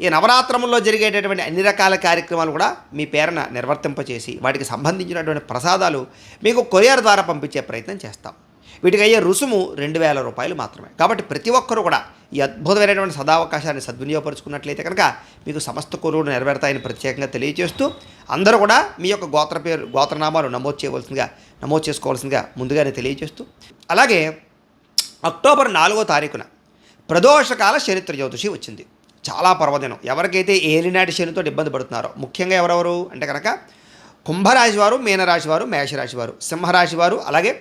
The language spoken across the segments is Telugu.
ఈ నవరాత్రముల్లో జరిగేటటువంటి అన్ని రకాల కార్యక్రమాలు కూడా మీ పేరున నిర్వర్తింపచేసి వాటికి సంబంధించినటువంటి ప్రసాదాలు మీకు కొరియర్ ద్వారా పంపించే ప్రయత్నం చేస్తాం. వీటికి అయ్యే రుసుము రెండు వేల రూపాయలు మాత్రమే. కాబట్టి ప్రతి ఒక్కరూ కూడా ఈ అద్భుతమైనటువంటి సదావకాశాన్ని సద్వినియోగపరుచుకున్నట్లయితే కనుక మీకు సమస్త కొరువులు నెరవేరుతాయని ప్రత్యేకంగా తెలియజేస్తూ అందరూ కూడా మీ యొక్క గోత్ర పేరు గోత్రనామాలు నమోదు చేయవలసిందిగా నమోదు చేసుకోవాల్సిందిగా ముందుగానే తెలియజేస్తూ అలాగే అక్టోబర్ నాలుగో తారీఖున ప్రదోషకాల చరిత్ర జ్యోతిషి వచ్చింది. చాలా పర్వదినం. ఎవరికైతే ఏలినాటి శనితో ఇబ్బంది పడుతున్నారో ముఖ్యంగా ఎవరెవరు అంటే కనుక కుంభరాశి వారు మీనరాశి వారు మేషరాశి వారు సింహరాశి వారు అలాగే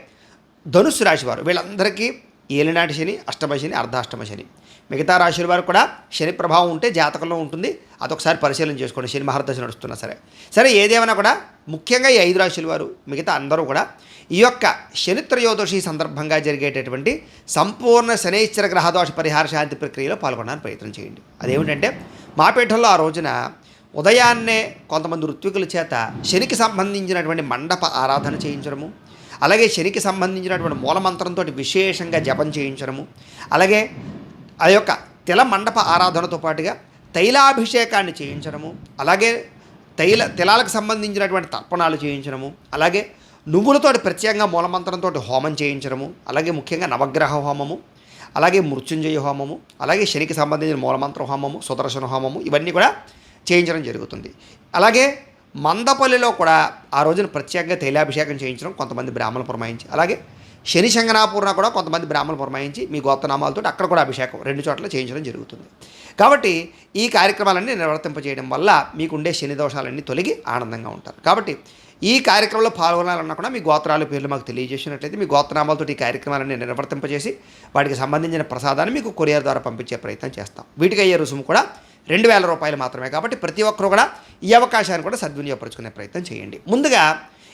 ధనుస్సు రాశి వారు వీళ్ళందరికీ ఏలినాటి శని అష్టమ శని అర్ధాష్టమ శని. మిగతా రాశుల వారు కూడా శని ప్రభావం ఉంటే జాతకంలో ఉంటుంది. అదొకసారి పరిశీలన చేసుకోండి. శని మహర్దశ నడుస్తున్నా సరే. సరే ఏదేమైనా కూడా ముఖ్యంగా ఈ ఐదు రాశుల వారు మిగతా అందరూ కూడా ఈ యొక్క శని త్రయోదశి సందర్భంగా జరిగేటటువంటి సంపూర్ణ శనైశ్వర గ్రహదోష పరిహార శాంతి ప్రక్రియలో పాల్గొనడానికి ప్రయత్నం చేయండి. అదేమిటంటే మా పీఠంలో ఆ రోజున ఉదయాన్నే కొంతమంది ఋత్వికుల చేత శనికి సంబంధించినటువంటి మండప ఆరాధన చేయించడము అలాగే శనికి సంబంధించినటువంటి మూలమంత్రంతో విశేషంగా జపం చేయించడము. అలాగే ఆ యొక్క తిల మండప ఆరాధనతో పాటుగా తైలాభిషేకాన్ని చేయించడము. అలాగే తైల తిలాలకు సంబంధించినటువంటి తర్పణాలు చేయించడము. అలాగే నువ్వులతోటి ప్రత్యేకంగా మూలమంత్రంతో హోమం చేయించడము. అలాగే ముఖ్యంగా నవగ్రహ హోమము. అలాగే మృత్యుంజయ హోమము. అలాగే శనికి సంబంధించిన మూలమంత్ర హోమము సుదర్శన హోమము ఇవన్నీ కూడా చేయించడం జరుగుతుంది. అలాగే మందపల్లిలో కూడా ఆ రోజున ప్రత్యేకంగా తైలాభిషేకం చేయించడం కొంతమంది బ్రాహ్మణులు పురమాయించి అలాగే శని శంకనాపూర్ణ కూడా కొంతమంది బ్రాహ్మణులు పురమాయించి మీ గోత్రనామాలతో అక్కడ కూడా అభిషేకం రెండు చోట్ల చేయించడం జరుగుతుంది. కాబట్టి ఈ కార్యక్రమాలన్నీ నిర్వర్తింపజేయడం వల్ల మీకుండే శని దోషాలన్నీ తొలగి ఆనందంగా ఉంటారు. కాబట్టి ఈ కార్యక్రమంలో పాల్గొనాలన్నా కూడా మీ గోత్రాల పేర్లు మాకు తెలియజేసినట్లయితే మీ గోత్రనామాలతో ఈ కార్యక్రమాలన్నీ నిర్వర్తింపజేసి వాటికి సంబంధించిన ప్రసాదాన్ని మీకు కొరియర్ ద్వారా పంపించే ప్రయత్నం చేస్తాం. వీటికి అయ్యే రుసుము కూడా రెండు వేల రూపాయలు మాత్రమే. కాబట్టి ప్రతి ఒక్కరు కూడా ఈ అవకాశాన్ని కూడా సద్వినియోగపరచుకునే ప్రయత్నం చేయండి. ముందుగా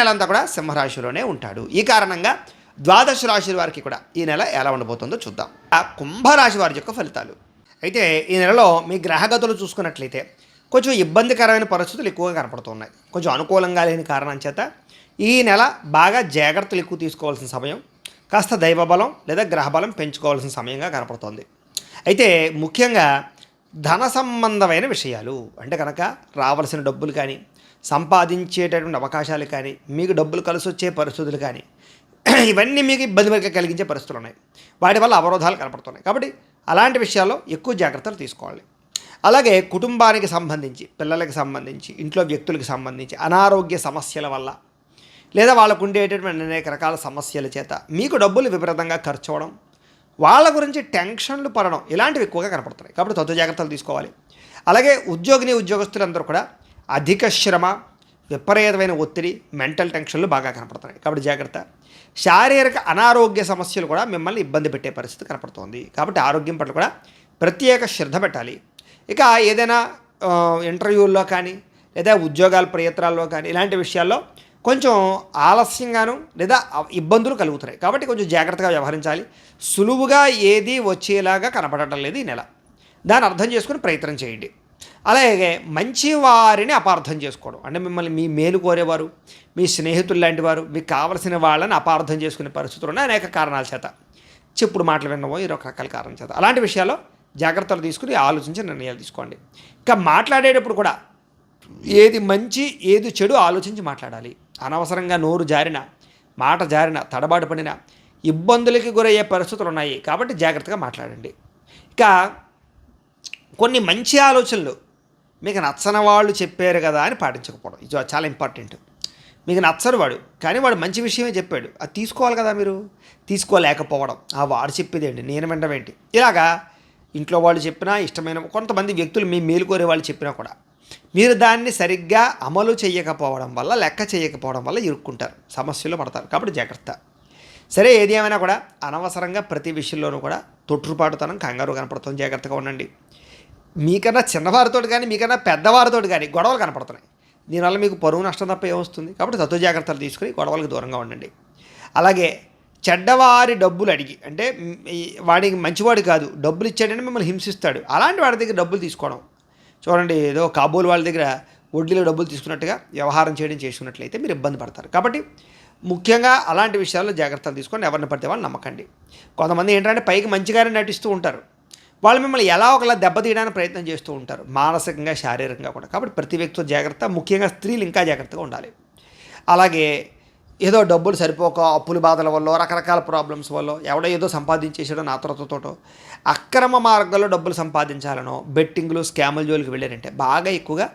నెలంతా కూడా సింహరాశిలోనే ఉంటాడు. ఈ కారణంగా ద్వాదశ రాశుల వారికి కూడా ఈ నెల ఎలా ఉండబోతుందో చూద్దాం. ఆ కుంభరాశి వారి యొక్క ఫలితాలు. అయితే ఈ నెలలో మీ గ్రహగతులు చూసుకున్నట్లయితే కొంచెం ఇబ్బందికరమైన పరిస్థితులు ఎక్కువగా కనపడుతున్నాయి. కొంచెం అనుకూలంగా లేని కారణం చేత ఈ నెల బాగా జాగ్రత్తలు ఎక్కువ తీసుకోవాల్సిన సమయం కాస్త దైవబలం లేదా గ్రహబలం పెంచుకోవాల్సిన సమయంగా కనపడుతోంది. అయితే ముఖ్యంగా ధన సంబంధమైన విషయాలు అంటే కనుక రావాల్సిన డబ్బులు కానీ సంపాదించేటటువంటి అవకాశాలు కానీ మీకు డబ్బులు కలిసి వచ్చే పరిస్థితులు కానీ ఇవన్నీ మీకు ఇబ్బంది కలిగించే పరిస్థితులు ఉన్నాయి. వాటి వల్ల అవరోధాలు కనపడుతున్నాయి. కాబట్టి అలాంటి విషయాల్లో ఎక్కువ జాగ్రత్తలు తీసుకోవాలి. అలాగే కుటుంబానికి సంబంధించి పిల్లలకి సంబంధించి ఇంట్లో వ్యక్తులకు సంబంధించి అనారోగ్య సమస్యల వల్ల లేదా వాళ్ళకు ఉండేటటువంటి అనేక రకాల సమస్యల చేత మీకు డబ్బులు విపరీతంగా ఖర్చు అవడం వాళ్ళ గురించి టెన్షన్లు పడడం ఇలాంటివి ఎక్కువగా కనపడుతున్నాయి. కాబట్టి తొత్తు జాగ్రత్తలు తీసుకోవాలి. అలాగే ఉద్యోగిని ఉద్యోగస్తులందరూ కూడా అధిక శ్రమ విపరీతమైన ఒత్తిడి మెంటల్ టెన్షన్లు బాగా కనపడుతున్నాయి. కాబట్టి జాగ్రత్త. శారీరక అనారోగ్య సమస్యలు కూడా మిమ్మల్ని ఇబ్బంది పెట్టే పరిస్థితి కనపడుతోంది. కాబట్టి ఆరోగ్యం పట్ల కూడా ప్రత్యేక శ్రద్ధ పెట్టాలి. ఇక ఏదైనా ఇంటర్వ్యూల్లో కానీ లేదా ఉద్యోగాల ప్రయత్నాల్లో కానీ ఇలాంటి విషయాల్లో కొంచెం ఆలస్యంగాను లేదా ఇబ్బందులు కలుగుతున్నాయి. కాబట్టి కొంచెం జాగ్రత్తగా వ్యవహరించాలి. సులువుగా ఏది వచ్చేలాగా కనపడటం లేదు ఈ నెల. దాన్ని అర్థం చేసుకుని ప్రయత్నం చేయండి. అలాగే మంచి వారిని అపార్థం చేసుకోవడం. అంటే మిమ్మల్ని మీ మేలు కోరేవారు మీ స్నేహితులు లాంటి వారు మీకు కావలసిన వాళ్ళని అపార్థం చేసుకునే పరిస్థితులు ఉన్నాయి అనేక కారణాల చేత. చెప్పుడు మాటలు విన్నవో ఈ రకరకాల కారణం చేత. అలాంటి విషయాల్లో జాగ్రత్తలు తీసుకుని ఆలోచించి నిర్ణయాలు తీసుకోండి. ఇంకా మాట్లాడేటప్పుడు కూడా ఏది మంచి ఏది చెడు ఆలోచించి మాట్లాడాలి. అనవసరంగా నోరు జారిన మాట జారిన తడబాటు పడిన ఇబ్బందులకి గురయ్యే పరిస్థితులు ఉన్నాయి కాబట్టి జాగ్రత్తగా మాట్లాడండి. ఇక కొన్ని మంచి ఆలోచనలు మీకు నచ్చని వాళ్ళు చెప్పారు కదా అని పాటించకపోవడం. ఇది చాలా ఇంపార్టెంట్ మీకు నచ్చరు వాడు కానీ వాడు మంచి విషయమే చెప్పాడు. అది తీసుకోవాలి కదా మీరు? తీసుకోలేకపోవడం. ఆ వాడు చెప్పేది ఏంటి? నేను వినడం ఇలాగా ఇంట్లో వాళ్ళు చెప్పినా ఇష్టమైన కొంతమంది వ్యక్తులు మీ మేలు కోరే వాళ్ళు చెప్పినా కూడా మీరు దాన్ని సరిగ్గా అమలు చేయకపోవడం వల్ల లెక్క చేయకపోవడం వల్ల ఇరుక్కుంటారు. సమస్యలు పడతారు. కాబట్టి జాగ్రత్త. సరే ఏది ఏమైనా కూడా అనవసరంగా ప్రతి విషయంలోనూ కూడా తొట్టుపాటుతనం కంగారు కనపడుతుంది జాగ్రత్తగా ఉండండి. మీకన్నా చిన్నవారితో కానీ మీకన్నా పెద్దవారితో కానీ గొడవలు కనపడుతున్నాయి. దీనివల్ల మీకు పరువు నష్టం తప్ప ఏమొస్తుంది కాబట్టి తత్వ జాగ్రత్తలు తీసుకుని గొడవలకు దూరంగా ఉండండి. అలాగే చెడ్డవారి డబ్బులు అడిగి అంటే వాడికి మంచివాడు కాదు డబ్బులు ఇచ్చాడని మిమ్మల్ని హింసిస్తాడు. అలాంటి వాడి దగ్గర డబ్బులు తీసుకోవడం. చూడండి ఏదో కాబోలు వాళ్ళ దగ్గర వడ్డీలో డబ్బులు తీసుకున్నట్టుగా వ్యవహారం చేయడం చేసుకున్నట్లయితే మీరు ఇబ్బంది పడతారు. కాబట్టి ముఖ్యంగా అలాంటి విషయాల్లో జాగ్రత్తలు తీసుకొని ఎవరిని పడితే వాళ్ళు నమ్మకండి. కొంతమంది ఏంటంటే పైకి మంచిగానే నటిస్తూ ఉంటారు. వాళ్ళు మిమ్మల్ని ఎలా ఒకలా దెబ్బతీయడానికి ప్రయత్నం చేస్తూ ఉంటారు? మానసికంగా శారీరకంగా కూడా. కాబట్టి ప్రతి వ్యక్తితో జాగ్రత్త ముఖ్యంగా స్త్రీలు ఇంకా జాగ్రత్తగా ఉండాలి. అలాగే ఏదో డబ్బులు సరిపోక అప్పుల బాధల వల్ల రకరకాల ప్రాబ్లమ్స్ వల్ల ఎవడో ఏదో సంపాదించేసాడో నాతృతతోటో అక్రమ మార్గంలో డబ్బులు సంపాదించాలనో బెట్టింగ్లు స్కాముల జోలికి వెళ్ళారంటే బాగా ఎక్కువగా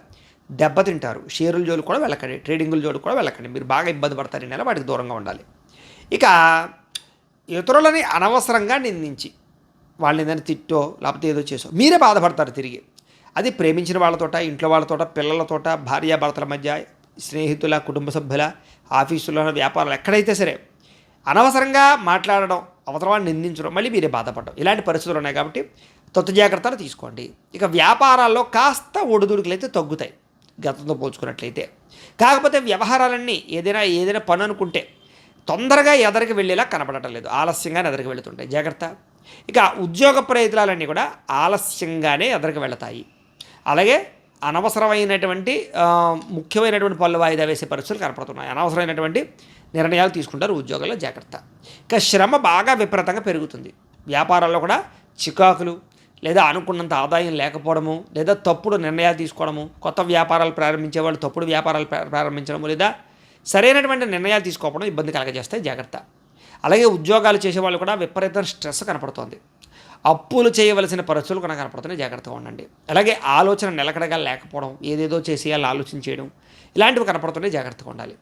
దెబ్బతింటారు షేరుల జోలు కూడా వెళ్ళకండి ట్రేడింగుల జోలు కూడా వెళ్ళకండి. మీరు బాగా ఇబ్బంది పడతారు ఈ నెల వాటికి దూరంగా ఉండాలి. ఇక ఇతరులని అనవసరంగా నిందించి వాళ్ళని ఏదైనా తిట్టో లేకపోతే ఏదో చేసో మీరే బాధపడతారు తిరిగి. అది ప్రేమించిన వాళ్ళతోట ఇంట్లో వాళ్ళతోట పిల్లలతోట భార్యాభర్తల మధ్య స్నేహితుల కుటుంబ సభ్యుల ఆఫీసులో వ్యాపారాలు ఎక్కడైతే సరే అనవసరంగా మాట్లాడడం అవసరమాన్ని వాళ్ళని నిందించడం మళ్ళీ మీరే బాధపడడం. ఇలాంటి పరిస్థితులు ఉన్నాయి కాబట్టి తొత్తు జాగ్రత్తలు తీసుకోండి. ఇక వ్యాపారాల్లో కాస్త ఒడిదుడుకులు అయితే తగ్గుతాయి. గతంతో పోల్చుకున్నట్లయితే. కాకపోతే వ్యవహారాలన్నీ ఏదైనా ఏదైనా పని అనుకుంటే తొందరగా ఎదరికి వెళ్ళేలా కనబడటం లేదు. ఆలస్యంగానే ఎదరికి వెళుతుంటాయి. జాగ్రత్త. ఇక ఉద్యోగ ప్రయత్నాలన్నీ కూడా ఆలస్యంగానే ఎదరికి వెళతాయి. అలాగే అనవసరమైనటువంటి ముఖ్యమైనటువంటి పనులు వాయిదా వేసే పరిస్థితులు కనపడుతున్నాయి. అనవసరమైనటువంటి నిర్ణయాలు తీసుకుంటారు ఉద్యోగాల్లో జాగ్రత్త. ఇక శ్రమ బాగా విపరీతంగా పెరుగుతుంది. వ్యాపారాల్లో కూడా చికాకులు లేదా అనుకున్నంత ఆదాయం లేకపోవడము లేదా తప్పుడు నిర్ణయాలు తీసుకోవడము కొత్త వ్యాపారాలు ప్రారంభించే వాళ్ళు తప్పుడు వ్యాపారాలు ప్రారంభించడము లేదా సరైనటువంటి నిర్ణయాలు తీసుకోవడం ఇబ్బంది కలగజేస్తాయి. జాగ్రత్త. అలాగే ఉద్యోగాలు చేసేవాళ్ళు కూడా విపరీతం స్ట్రెస్ కనపడుతోంది. అప్పులు చేయవలసిన పరిస్థితులు కూడా కనపడుతున్నాయి. జాగ్రత్తగా ఉండండి. అలాగే ఆలోచన నిలకడగా లేకపోవడం ఏదేదో చేసేయాలని ఆలోచన చేయడం ఇలాంటివి కనపడుతున్నాయి. జాగ్రత్తగా ఉండాలి.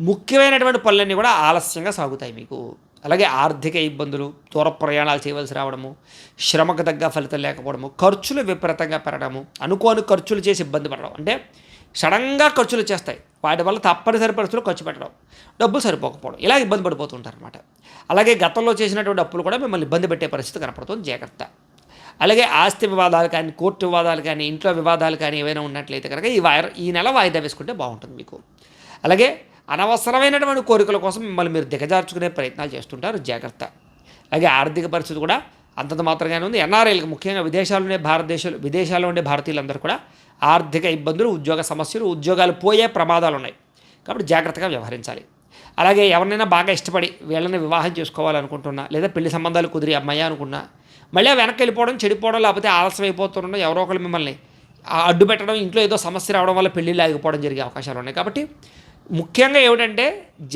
ముఖ్యమైనటువంటి పనులన్నీ కూడా ఆలస్యంగా సాగుతాయి మీకు. అలాగే ఆర్థిక ఇబ్బందులు దూర ప్రయాణాలు చేయవలసి రావడము శ్రమకు తగ్గ ఫలితం లేకపోవడము ఖర్చులు విపరీతంగా పెరగడము అనుకోని ఖర్చులు చేసి ఇబ్బంది పడడం. అంటే సడన్గా ఖర్చులు చేస్తాయి వాటి వల్ల తప్పనిసరి పరిస్థితులు ఖర్చు పెట్టడం డబ్బులు సరిపోకపోవడం ఇలా ఇబ్బంది పడిపోతుంటారు అనమాట అలాగే గతంలో చేసినటువంటి అప్పులు కూడా మిమ్మల్ని ఇబ్బంది పెట్టే పరిస్థితి కనపడుతుంది. జాగ్రత్త. అలాగే ఆస్తి వివాదాలు కానీ కోర్టు వివాదాలు కానీ ఇంట్లో వివాదాలు కానీ ఏవైనా ఉన్నట్లయితే కనుక ఈ వాయి ఈ నెల వాయిదా వేసుకుంటే బాగుంటుంది మీకు. అలాగే అనవసరమైనటువంటి కోరికల కోసం మిమ్మల్ని మీరు దిగజార్చుకునే ప్రయత్నాలు చేస్తుంటారు. జాగ్రత్త. అలాగే ఆర్థిక పరిస్థితి కూడా అంతంత మాత్రంగానే ఉంది. ఎన్ఆర్ఐలకు ముఖ్యంగా విదేశాల్లోనే భారతదేశంలో విదేశాల్లో ఉండే భారతీయులందరూ కూడా ఆర్థిక ఇబ్బందులు ఉద్యోగ సమస్యలు ఉద్యోగాలు పోయే ప్రమాదాలు ఉన్నాయి. కాబట్టి జాగ్రత్తగా వ్యవహరించాలి. అలాగే ఎవరినైనా బాగా ఇష్టపడి వీళ్ళని వివాహం చేసుకోవాలనుకుంటున్నా లేదా పెళ్ళి సంబంధాలు కుదిరి అమ్మాయి అనుకున్నా మళ్ళీ వెనక్కి వెళ్ళిపోవడం చెడిపోవడం లేకపోతే ఆలస్యం అయిపోతుండడం ఎవరో ఒకరు మిమ్మల్ని అడ్డు పెట్టడం ఇంట్లో ఏదో సమస్య రావడం వల్ల పెళ్ళిళ్ళు ఆగిపోవడం జరిగే అవకాశాలు ఉన్నాయి. కాబట్టి ముఖ్యంగా ఏమిటంటే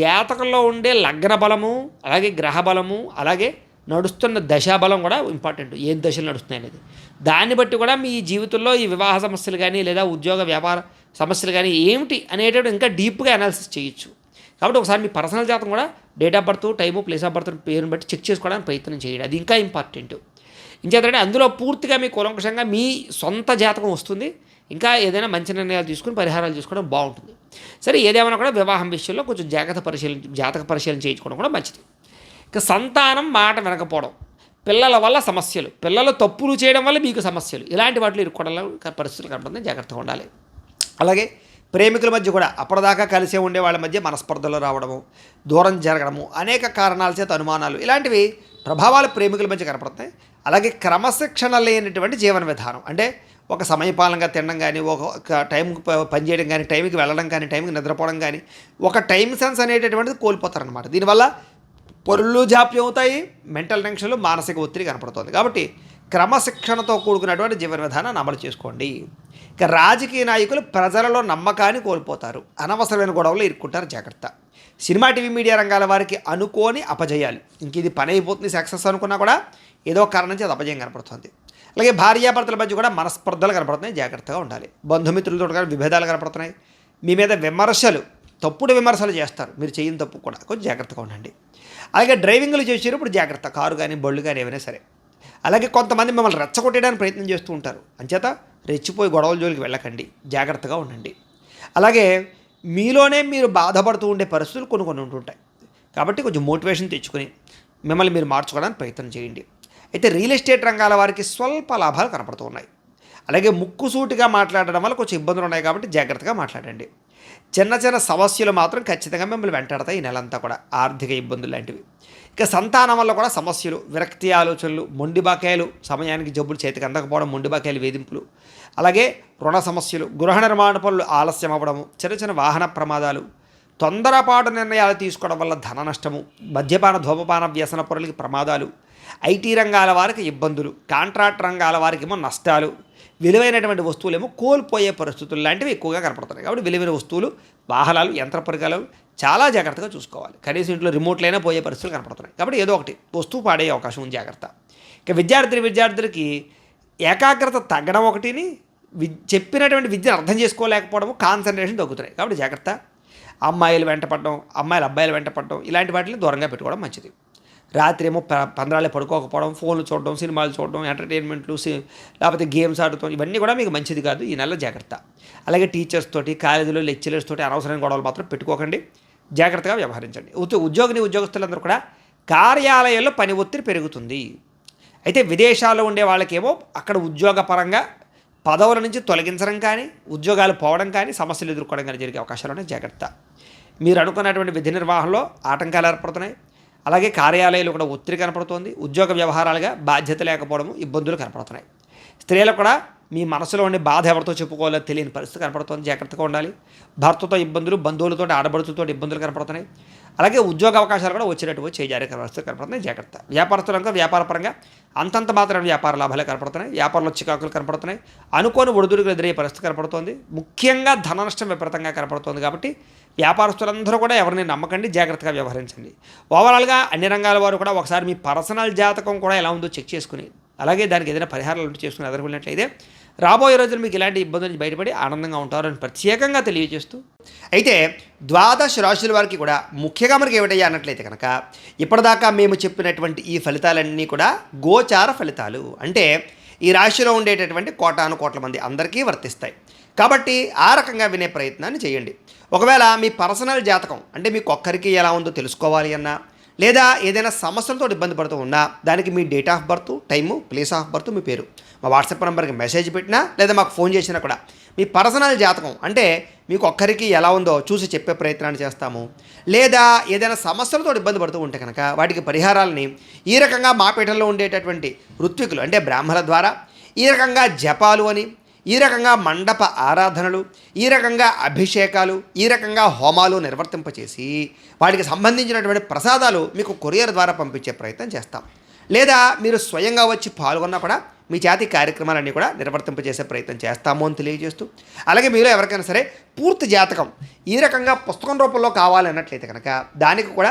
జాతకంలో ఉండే లగ్న బలము అలాగే గ్రహ బలము అలాగే నడుస్తున్న దశాబలం కూడా ఇంపార్టెంట్. ఏం దశలు నడుస్తున్నాయి అనేది. దాన్ని బట్టి కూడా మీ జీవితంలో ఈ వివాహ సమస్యలు కానీ లేదా ఉద్యోగ వ్యాపార సమస్యలు కానీ ఏమిటి అనేటప్పుడు ఇంకా డీప్గా అనాలిసిస్ చేయొచ్చు. కాబట్టి ఒకసారి మీ పర్సనల్ జాతకం కూడా date of birth time place of birth పేరుని బట్టి చెక్ చేసుకోవడానికి ప్రయత్నం చేయండి. అది ఇంకా ఇంపార్టెంట్. ఇంకేతంటే అందులో పూర్తిగా మీ కూలంకషంగా మీ సొంత జాతకం వస్తుంది. ఇంకా ఏదైనా మంచి నిర్ణయాలు తీసుకుని పరిహారాలు తీసుకోవడం బాగుంటుంది. సరే ఏదేమైనా కూడా వివాహం విషయంలో కొంచెం జాగ్రత్త పరిశీలన జాతక పరిశీలన చేయించుకోవడం కూడా మంచిది. ఇక సంతానం మాట వినకపోవడం. పిల్లల వల్ల సమస్యలు. పిల్లలు తప్పులు చేయడం వల్ల మీకు సమస్యలు. ఇలాంటి వాటిలో ఇరుక్కోవడంలో పరిస్థితులు కనపడుతుంది. జాగ్రత్తగా ఉండాలి. అలాగే ప్రేమికుల మధ్య కూడా అప్పటిదాకా కలిసే ఉండే వాళ్ళ మధ్య మనస్పర్ధలు రావడము దూరం జరగడము అనేక కారణాల చేత అనుమానాలు ఇలాంటివి ప్రభావాలు ప్రేమికుల మధ్య కనపడతాయి అలాగే క్రమశిక్షణ లేనటువంటి జీవన విధానం. అంటే ఒక సమయపాలనగా తినడం కానీ ఒక టైంకి పనిచేయడం కానీ టైంకి వెళ్ళడం కానీ టైంకి నిద్రపోవడం కానీ ఒక టైం సెన్స్ అనేటటువంటిది కోల్పోతారనమాట దీనివల్ల పొరుళ్ళు జాప్యం అవుతాయి మెంటల్ టెన్షన్లు మానసిక ఒత్తిడి కనపడుతుంది. కాబట్టి క్రమశిక్షణతో కూడుకున్నటువంటి జీవన విధానాన్ని అమలు చేసుకోండి. ఇక రాజకీయ నాయకులు ప్రజలలో నమ్మకాన్ని కోల్పోతారు. అనవసరమైన గొడవలు ఇరుక్కుంటారు. జాగ్రత్త. సినిమా టీవీ మీడియా రంగాల వారికి అనుకోని అపజయాలు. ఇంక ఇది పని అయిపోతుంది సక్సెస్ అనుకున్నా కూడా ఏదో కారణం నుంచి అది అపజయం కనపడుతుంది. అలాగే భార్యాభర్తల మధ్య కూడా మనస్పర్ధలు కనపడుతున్నాయి. జాగ్రత్తగా ఉండాలి. బంధుమిత్రులతో కూడా విభేదాలు కనపడుతున్నాయి. మీ మీద విమర్శలు తప్పుడు విమర్శలు చేస్తారు. మీరు చేయని తప్పు కూడా కొంచెం జాగ్రత్తగా ఉండండి. అలాగే డ్రైవింగ్లు చేసేటప్పుడు జాగ్రత్త. కారు కానీ బళ్ళు కానీ ఏమైనా సరే. అలాగే కొంతమంది మిమ్మల్ని రెచ్చగొట్టడానికి ప్రయత్నం చేస్తూ ఉంటారు. అంచేత రెచ్చిపోయి గొడవల జోలికి వెళ్ళకండి. జాగ్రత్తగా ఉండండి. అలాగే మీలోనే మీరు బాధపడుతూ ఉండే పరిస్థితులు కొన్ని కొన్ని ఉంటుంటాయి. కాబట్టి కొంచెం మోటివేషన్ తెచ్చుకొని మిమ్మల్ని మీరు మార్చుకోవడానికి ప్రయత్నం చేయండి. అయితే రియల్ ఎస్టేట్ రంగాల వారికి స్వల్ప లాభాలు కనపడుతూ ఉన్నాయి. అలాగే ముక్కుసూటిగా మాట్లాడడం వల్ల కొంచెం ఇబ్బందులు ఉన్నాయి కాబట్టి జాగ్రత్తగా మాట్లాడండి. చిన్న చిన్న సమస్యలు మాత్రం ఖచ్చితంగా మిమ్మల్ని వెంటాడతాయి ఈ నెలంతా కూడా ఆర్థిక ఇబ్బందులు లాంటివి. ఇక సంతానం వల్ల కూడా సమస్యలు విరక్తి ఆలోచనలు మొండి బకాయిలు సమయానికి జబ్బులు చేతికి అందకపోవడం మొండి బకాయిలు వేధింపులు అలాగే రుణ సమస్యలు గృహ నిర్మాణ పనులు ఆలస్యం అవ్వడము చిన్న చిన్న వాహన ప్రమాదాలు తొందరపాటు నిర్ణయాలు తీసుకోవడం వల్ల ధన నష్టము మద్యపాన ధూమపాన వ్యసన పొరలకి ప్రమాదాలు ఐటీ రంగాల వారికి ఇబ్బందులు కాంట్రాక్ట్ రంగాల వారికి ఏమో నష్టాలు విలువైనటువంటి వస్తువులేమో కోల్పోయే పరిస్థితులు లాంటివి ఎక్కువగా కనపడుతున్నాయి. కాబట్టి విలువైన వస్తువులు వాహనాలు యంత్ర పరికరాలు చాలా జాగ్రత్తగా చూసుకోవాలి. కనీసం ఇంట్లో రిమోట్లైనా పోయే పరిస్థితులు కనపడుతున్నాయి. కాబట్టి ఏదో ఒకటి వస్తువు పాడే అవకాశం ఉంది జాగ్రత్త. ఇక విద్యార్థి విద్యార్థులకి ఏకాగ్రత తగ్గడం ఒకటిని వి చెప్పినటువంటి విద్యను అర్థం చేసుకోలేకపోవడము కాన్సన్ట్రేషన్ తగ్గుతున్నాయి. కాబట్టి జాగ్రత్త. అమ్మాయిలు వెంటపడడం అమ్మాయిలు అబ్బాయిలు వెంటపడడం ఇలాంటి వాటిని దూరంగా పెట్టుకోవడం మంచిది. రాత్రి ఏమో ప పంద్రాలే పడుకోకపోవడం ఫోన్లు చూడడం సినిమాలు చూడడం ఎంటర్టైన్మెంట్లు లేకపోతే గేమ్స్ ఆడటం ఇవన్నీ కూడా మీకు మంచిది కాదు ఈ నెల జాగ్రత్త. అలాగే టీచర్స్ తోటి కాలేజీలో లెక్చరర్స్ తోటి అనవసరమైన గొడవలు మాత్రం పెట్టుకోకండి. జాగ్రత్తగా వ్యవహరించండి. ఉద్యోగిని ఉద్యోగస్తులందరూ కూడా కార్యాలయాల్లో పని ఒత్తిడి పెరుగుతుంది. అయితే విదేశాల్లో ఉండే వాళ్ళకేమో అక్కడ ఉద్యోగపరంగా పదవుల నుంచి తొలగించడం కానీ ఉద్యోగాలు పోవడం కానీ సమస్యలు ఎదుర్కోవడం కానీ జరిగే అవకాశాలు ఉన్నాయి. జాగ్రత్త. మీరు అనుకున్నటువంటి విధి నిర్వహణలో ఆటంకాలు ఏర్పడుతున్నాయి. అలాగే కార్యాలయాలు కూడా ఒత్తిడి కనపడుతోంది. ఉద్యోగ వ్యవహారాలుగా బాధ్యత లేకపోవడము ఇబ్బందులు కనపడుతున్నాయి. స్త్రీలకు కూడా మీ మనసులో ఉండే బాధ ఎవరితో చెప్పుకోవాలో తెలియని పరిస్థితి కనపడుతోంది. జాగ్రత్తగా ఉండాలి. భర్తతో ఇబ్బందులు బంధువులతో ఆడబడుతులతో ఇబ్బందులు కనపడుతున్నాయి. అలాగే ఉద్యోగ అవకాశాలు కూడా వచ్చేటట్టు జారే పరిస్థితి కనపడుతున్నాయి జాగ్రత్త. వ్యాపారస్తులంగా వ్యాపారపరంగా అంతంత మాత్రమే వ్యాపార లాభాలే కనపడుతున్నాయి వ్యాపారంలో చికాకులు కనపడుతున్నాయి అనుకోని ఒడిదుడుకులు ఎదురయ్యే పరిస్థితి కనపడుతోంది ముఖ్యంగా ధన నష్టం విపరీతంగా కనపడుతోంది కాబట్టి వ్యాపారస్తులందరూ కూడా ఎవరిని నమ్మకండి జాగ్రత్తగా వ్యవహరించండి. ఓవరాల్గా అన్ని రంగాల వారు కూడా ఒకసారి మీ పర్సనల్ జాతకం కూడా ఎలా ఉందో చెక్ చేసుకుని అలాగే దానికి ఏదైనా పరిహారాలు ఉంటే చేసుకుని ఎదుర్కొన్నట్లయితే రాబోయే రోజులు మీకు ఇలాంటి ఇబ్బందుల నుంచి బయటపడి ఆనందంగా ఉంటారని ప్రత్యేకంగా తెలియజేస్తూ. అయితే ద్వాదశ రాశుల వారికి కూడా ముఖ్యంగా మనకి ఏమిటయ్యా అన్నట్లయితే కనుక ఇప్పటిదాకా మేము చెప్పినటువంటి ఈ ఫలితాలన్నీ కూడా గోచార ఫలితాలు. అంటే ఈ రాశిలో ఉండేటటువంటి కోటాను కోట్ల మంది అందరికీ వర్తిస్తాయి. కాబట్టి ఆ రకంగా వినే ప్రయత్నాన్ని చేయండి. ఒకవేళ మీ పర్సనల్ జాతకం అంటే మీకు ఒక్కరికి ఎలా ఉందో తెలుసుకోవాలి అన్నా లేదా ఏదైనా సమస్యలతో ఇబ్బంది పడుతూ ఉన్నా దానికి మీ date of birth time place of birth మీ పేరు. మా వాట్సాప్ నెంబర్కి మెసేజ్ పెట్టినా లేదా మాకు ఫోన్ చేసినా కూడా మీ పర్సనల్ జాతకం అంటే మీకు ఒక్కరికి ఎలా ఉందో చూసి చెప్పే ప్రయత్నాన్ని చేస్తాము. లేదా ఏదైనా సమస్యలతో ఇబ్బంది పడుతూ ఉంటే కనుక వాటికి పరిహారాలని ఈ రకంగా మా పీఠంలో ఉండేటటువంటి ఋత్వికులు అంటే బ్రాహ్మణుల ద్వారా ఈ రకంగా జపాలు అని ఈ రకంగా మండప ఆరాధనలు ఈ రకంగా అభిషేకాలు ఈ రకంగా హోమాలు నిర్వర్తింపచేసి వాటికి సంబంధించినటువంటి ప్రసాదాలు మీకు కొరియర్ ద్వారా పంపించే ప్రయత్నం చేస్తాం. లేదా మీరు స్వయంగా వచ్చి పాల్గొన్నా కూడా మీ జాతి కార్యక్రమాలన్నీ కూడా నిర్వర్తింపజేసే ప్రయత్నం చేస్తాము అని తెలియజేస్తూ అలాగే మీరు ఎవరికైనా సరే పూర్తి జాతకం ఈ రకంగా పుస్తకం రూపంలో కావాలన్నట్లయితే కనుక దానికి కూడా